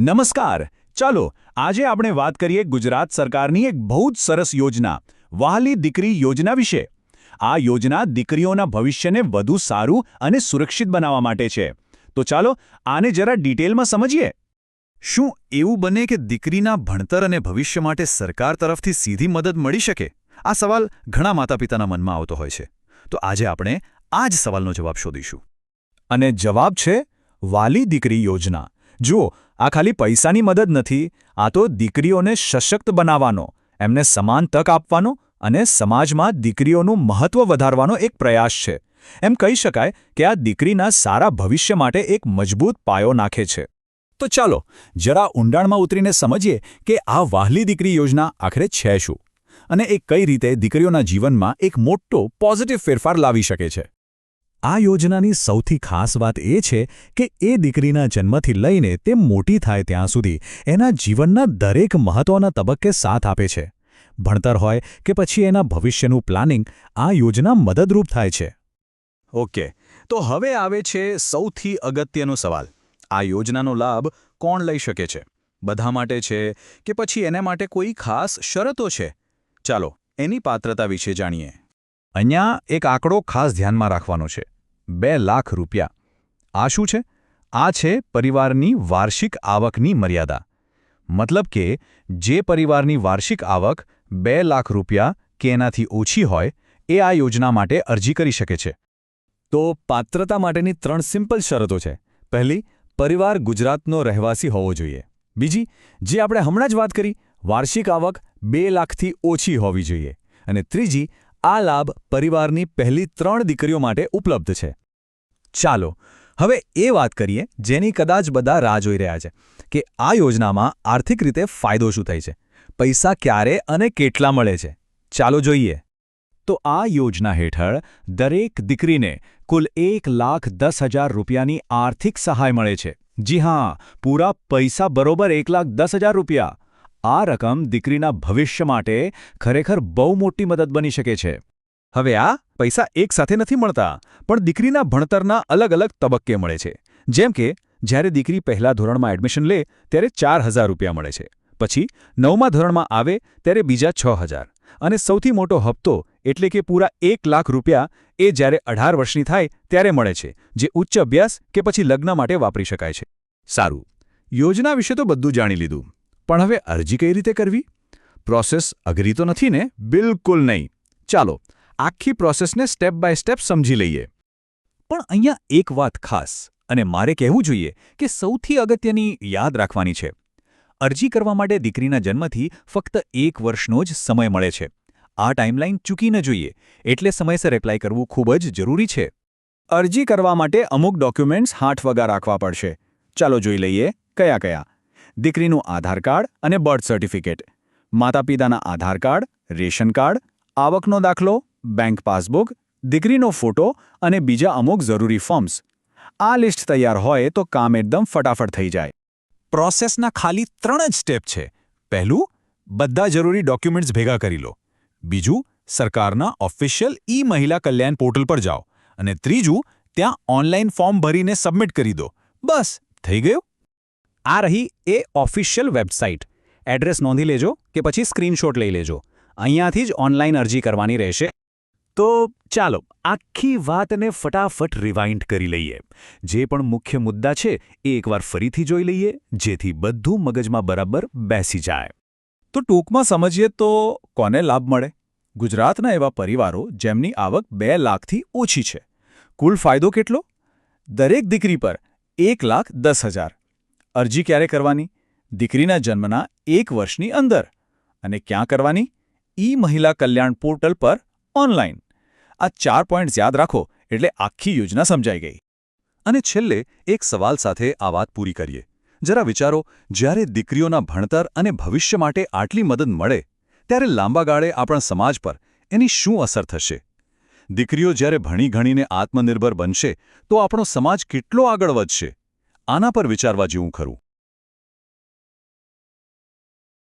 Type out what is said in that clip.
નમસ્કાર. ચાલો, આજે આપણે વાત કરીએ ગુજરાત સરકારની એક બહુ જ સરસ યોજના, વહાલી દીકરી યોજના વિશે. આ યોજના દીકરીઓના ભવિષ્યને વધુ સારું અને સુરક્ષિત બનાવવા માટે છે. તો ચાલો, આને જરા ડિટેલમાં સમજીએ. શું એવું બને કે દીકરીના ભણતર અને ભવિષ્ય માટે સરકાર તરફથી સીધી મદદ મળી શકે? આ સવાલ ઘણા માતાપિતાના મનમાં આવતો હોય છે. તો આજે આપણે આ જ સવાલનો જવાબ શોધીશું. અને જવાબ છે વાલી દીકરી યોજના. જુઓ, આ ખાલી પૈસાની મદદ નથી, આ તો દીકરીઓને સશક્ત બનાવવાનો, એમને સમાન તક આપવાનો અને સમાજમાં દીકરીઓનું મહત્વ વધારવાનો એક પ્રયાસ છે. એમ કહી શકાય કે આ દીકરીના સારા ભવિષ્ય માટે એક મજબૂત પાયો નાખે છે. તો ચાલો, જરા ઊંડાણમાં ઉતરીને સમજીએ કે આ વાહલી દીકરી યોજના આખરે છે શું અને એ કઈ રીતે દીકરીઓના જીવનમાં એક મોટો પોઝિટિવ ફેરફાર લાવી શકે છે. આ યોજનાની સૌથી ખાસ વાત એ છે કે એ દીકરીના જન્મથી લઈને તે મોટી થાય ત્યાં સુધી એના જીવનના દરેક મહત્વના તબક્કે સાથ આપે છે. ભણતર હોય કે પછી એના ભવિષ્યનું પ્લાનિંગ, આ યોજના મદદરૂપ થાય છે. ઓકે, તો હવે આવે છે સૌથી અગત્યનો સવાલ. આ યોજનાનો લાભ કોણ લઈ શકે છે? બધા માટે છે કે પછી એના માટે કોઈ ખાસ શરતો છે? ચાલો, એની પાત્રતા વિશે જાણીએ. અહીંયા એક આંકડો ખાસ ધ્યાનમાં રાખવાનો છે. બે લાખ રૂપિયા. આ શું છે? આ છે પરિવારની વાર્ષિક આવકની મર્યાદા. મતલબ કે જે પરિવારની વાર્ષિક આવક બે લાખ રૂપિયા કે એનાથી ઓછી હોય, એ આ યોજના માટે અરજી કરી શકે છે. તો પાત્રતા માટેની ત્રણ સિમ્પલ શરતો છે. પહેલી, પરિવાર ગુજરાતનો રહેવાસી હોવો જોઈએ. બીજી, જે આપણે હમણાં જ વાત કરી, વાર્ષિક આવક બે લાખથી ઓછી હોવી જોઈએ. અને ત્રીજી આ લાભ પરિવારની પહેલી ત્રણ દીકરીઓ માટે ઉપલબ્ધ છે. ચાલો, હવે એ વાત કરીએ જેની કદાચ બધા રાહ જોઈ રહ્યા છે કે આ યોજનામાં આર્થિક રીતે ફાયદો શું થાય છે, પૈસા ક્યારે અને કેટલા મળે છે. ચાલો જોઈએ. તો આ યોજના હેઠળ દરેક દીકરીને કુલ એક લાખ દસ હજાર રૂપિયાની આર્થિક સહાય મળે છે. જી હા, પૂરા પૈસા બરોબર એક લાખ દસ હજાર રૂપિયા. આ રકમ દીકરીના ભવિષ્ય માટે ખરેખર બહુ મોટી મદદ બની શકે છે. હવે આ પૈસા એકસાથે નથી મળતા, પણ દીકરીના ભણતરના અલગ અલગ તબક્કે મળે છે. જેમ કે, જ્યારે દીકરી પહેલા ધોરણમાં એડમિશન લે, ત્યારે ચાર હજાર રૂપિયા મળે છે. પછી નવમા ધોરણમાં આવે, ત્યારે બીજા છ હજાર. અને સૌથી મોટો હપ્તો એટલે કે પૂરા એક લાખ રૂપિયા એ જ્યારે અઢાર વર્ષની થાય, ત્યારે મળે છે, જે ઉચ્ચ અભ્યાસ કે પછી લગ્ન માટે વાપરી શકાય છે. સારું. યોજના વિશે તો બધું જાણી લીધું. પણ હવે અરજી કઈ રીતે કરવી? પ્રોસેસ અઘરી તો નથી ને? બિલકુલ નહીં. ચાલો, આખી પ્રોસેસને સ્ટેપ બાય સ્ટેપ સમજી લઈએ. પણ અહીંયા એક વાત ખાસ, અને મારે કહેવું જોઈએ કે સૌથી અગત્યની યાદ રાખવાની છે. અરજી કરવા માટે દીકરીના જન્મથી ફક્ત એક વર્ષનો જ સમય મળે છે. આ ટાઈમલાઈન ચૂકી ન જોઈએ, એટલે સમયસર એપ્લાય કરવું ખૂબ જ જરૂરી છે. અરજી કરવા માટે અમુક ડોક્યુમેન્ટ્સ હાથ વગા રાખવા પડશે. ચાલો જોઈ લઈએ, કયા કયા. દીકરીનું આધાર કાર્ડ અને બર્થ સર્ટિફિકેટ માતા પિતાના આધાર કાર્ડ, રેશન કાર્ડ, આવકનો દાખલો, બેંક પાસબુક, દીકરીનો ફોટો અને બીજા અમુક જરૂરી ફોર્મ્સ. આ લિસ્ટ તૈયાર હોય તો કામ એકદમ ફટાફટ થઈ જાય. પ્રોસેસના ખાલી ત્રણ જ સ્ટેપ છે. પહેલું, બધા જરૂરી ડોક્યુમેન્ટ્સ ભેગા કરી લો. બીજું, સરકારના ઓફિશિયલ ઈ મહિલા કલ્યાણ પોર્ટલ પર જાઓ. અને ત્રીજું, ત્યાં ઓનલાઈન ફોર્મ ભરીને સબમિટ કરી દો. બસ, થઈ ગયું? આ રહી એ ઓફિશિયલ વેબસાઇટ. એડ્રેસ નોંધી લેજો કે પછી સ્ક્રીનશોટ લઈ લેજો. અહીંયાથી જ ઓનલાઈન અરજી કરવાની રહેશે. તો ચાલો, આખી વાતને ફટાફટ રિવાઇન્ડ કરી લઈએ. જે પણ મુખ્ય મુદ્દા છે, એ એકવાર ફરીથી જોઈ લઈએ, જેથી બધું મગજમાં બરાબર બેસી જાય. તો ટૂંકમાં સમજીએ તો કોને લાભ મળે? ગુજરાતના એવા પરિવારો જેમની આવક બે લાખથી ઓછી છે. કુલ ફાયદો કેટલો? દરેક દીકરી પર એક લાખ દસ હજાર. અરજી ક્યારે કરવાની? દીકરીના જન્મના એક વર્ષની અંદર. અને ક્યાં કરવાની? ઈ મહિલા કલ્યાણ પોર્ટલ પર ઓનલાઈન. આ ચાર પોઈન્ટ યાદ રાખો, એટલે આખી યોજના સમજાઈ ગઈ. અને છેલ્લે એક સવાલ સાથે આ વાત પૂરી કરીએ. જરા વિચારો, જ્યારે દીકરીઓના ભણતર અને ભવિષ્ય માટે આટલી મદદ મળે, ત્યારે લાંબા ગાળે આપણા સમાજ પર એની શું અસર થશે? દીકરીઓ જ્યારે ભણી ગણીને આત્મનિર્ભર બનશે, તો આપણો સમાજ કેટલો આગળ વધશે? આના પર વિચારવા જેવું ખરું.